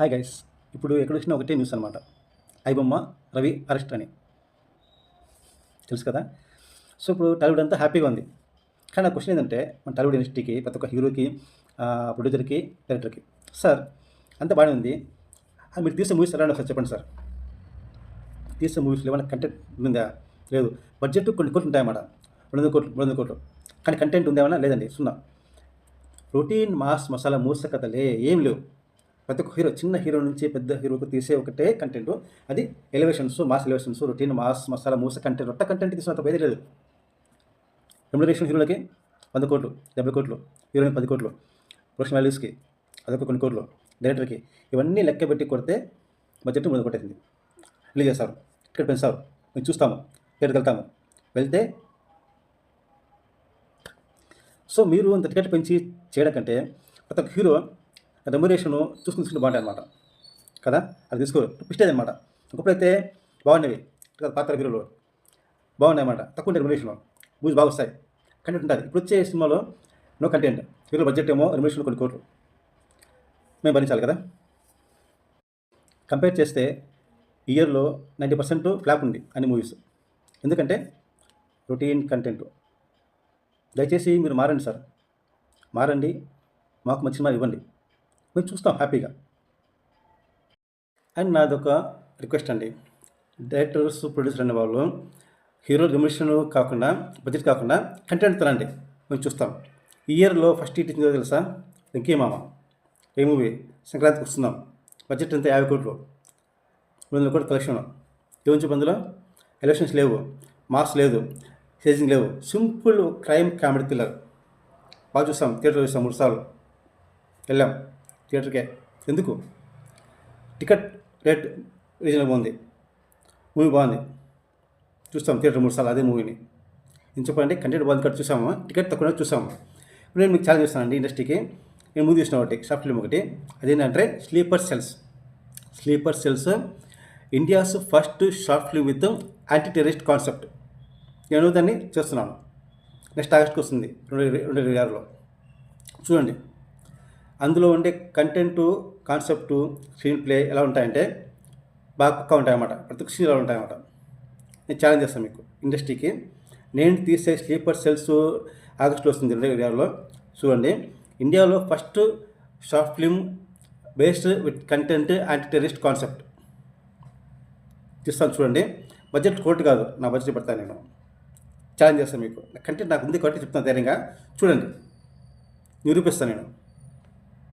Hi guys ఇప్పుడు ఎక్కడ వచ్చినా ఒకటే న్యూస్ అనమాట ఐబొమ్మ రవి అరెస్ట్ అని. తెలుసు కదా? సో ఇప్పుడు టాలీవుడ్ అంతా హ్యాపీగా ఉంది. కానీ నా క్వశ్చన్ ఏంటంటే మన టాలీవుడ్ ఇండస్ట్రీకి ప్రతి ఒక్క హీరోకి ప్రొడ్యూసర్కి డైరెక్టర్కి సార్ అంత బాగానే ఉంది. మీరు తీసే మూవీస్ ఎలా ఒకసారి చెప్పండి సార్. తీసే మూవీస్లో ఏమైనా కంటెంట్ ఉందా? లేదు. బడ్జెట్ కొన్ని కోట్లు ఉంటాయన్నమాట. రెండు వందల కోట్లు రెండు వందల కోట్లు. కానీ కంటెంట్ ఉందేమన్నా లేదండి. సున్నా. రొటీన్ మాస్ మసాలా మూస కథలే ఏం లేవు. ప్రతి ఒక్క హీరో చిన్న హీరో నుంచి పెద్ద హీరోకి తీసే ఒకటే కంటెంట్ అది elevations mass elevations routine mass masala మూస కంటెంట్ రొట్ట కంటెంట్ తీసిన తప్ప లేదు. రెమ్యునరేషన్ హీరోలకి వంద కోట్లు డెబ్బై కోట్లు హీరోయిన్ పది కోట్లు ప్రొఫెషనల్ వాల్యూస్కి అదొక కొన్ని కోట్లు డైరెక్టర్కి ఇవన్నీ లెక్క పెట్టి కొడితే బడ్జెట్ ముందు కొట్టేసింది. రిలీజ్ చేస్తారు టికెట్ పెంచారు. మేము చూస్తాము. థియేటర్కి వెళ్తాము వెళ్తే సో మీరు అంత టికెట్ పెంచి చేయడం కంటే ప్రతి ఒక్క హీరో రెమ్యురేషన్ చూసుకుని తీసుకుంటే బాగుంటాయి అనమాట కదా? అది తీసుకోరు పిస్టేజ్ అనమాట ఒకప్పుడైతే బాగున్నవి కదా పాత్ర హీరోలు బాగున్నాయి అన్నమాట తక్కువ ఉంటాయి రెమ్యురేషన్. మూవీస్ బాగా వస్తాయి కంటెంట్ ఉంటుంది ఇప్పుడు వచ్చే సినిమాలో నో కంటెంట్ హీరో బడ్జెట్ ఏమో రెమ్యురేషన్ కొన్ని కోట్లు. మేము భరించాలి కదా? కంపేర్ చేస్తే ఇయర్లో నైంటీ పర్సెంట్ ఫ్లాప్ ఉంది అన్ని మూవీస్ ఎందుకంటే రొటీన్ కంటెంట్ దయచేసి మీరు మారండి సార్. మారండి మాకు మంచి సినిమా ఇవ్వండి. మేము చూస్తాం హ్యాపీగా. అండ్ నాదొక రిక్వెస్ట్ అండి. డైరెక్టర్స్ ప్రొడ్యూసర్ అనే వాళ్ళు హీరో రెమ్యునేషన్ కాకుండా బడ్జెట్ కాకుండా కంటెంట్ తరండి మేము చూస్తాం. ఈ ఇయర్లో ఫస్ట్ ఇట్ ఇచ్చిందో తెలుసా? ఇంకే మామ. ఏ మూవీ? సంక్రాంతికి వస్తున్నాం. బడ్జెట్ అంతా యాభై కోట్లు. రెండు వందల కోట్ల కలెక్షన్. ఏమని చెప్పి అందులో? ఎలక్షన్స్ లేవు. మార్క్స్ లేదు. సేజింగ్ లేవు. Simple crime comedy thriller. బాగా చూస్తాం. థియేటర్ చూస్తాం మూడు సార్లు. వెళ్ళాం. థియేటర్కే. ఎందుకు? టికెట్ రేట్ రీజనబుల్ బాగుంది మూవీ బాగుంది. చూస్తాం థియేటర్ మూడు సార్లు అదే మూవీని. నేను చెప్పండి కంటెంట్ బాగుంది కాబట్టి చూసాము. టికెట్ తక్కువ చూసాము. ఇప్పుడు నేను మీకు ఛాలెంజ్ చేస్తానండి ఇండస్ట్రీకి. నేను మూవీ చూసిన ఒకటి షార్ట్ ఫిల్మ్ ఒకటి. అదేంటంటే sleeper cells. Sleeper cells India's first short film with anti terrorist concept. నేను దాన్ని చేస్తున్నాను. నెక్స్ట్ ఆగస్ట్కి వస్తుంది రెండు రెండు ఇరవై ఆరులో. చూడండి. అందులో ఉండే కంటెంట్ కాన్సెప్ట్ స్క్రీన్ ప్లే ఎలా ఉంటాయంటే బాగా కుక్క ఉంటాయన్నమాట. ప్రతి సీన్ ఎలా ఉంటాయన్నమాట. నేను ఛాలెంజ్ చేస్తాను మీకు ఇండస్ట్రీకి నేను తీసే స్లీపర్ సెల్స్ ఆగస్టులో వస్తుంది రెండు చూడండి. ఇండియాలో first short film based with content anti terrorist concept తీస్తాను చూడండి. బడ్జెట్ కోటి కాదు. నా బడ్జెట్ పెడతాను నేను. ఛాలెంజ్ చేస్తాను మీకు. కంటెంట్ నాకు ఉంది కాబట్టి చెప్తాను ధైర్యంగా. చూడండి. నిరూపిస్తాను నేను.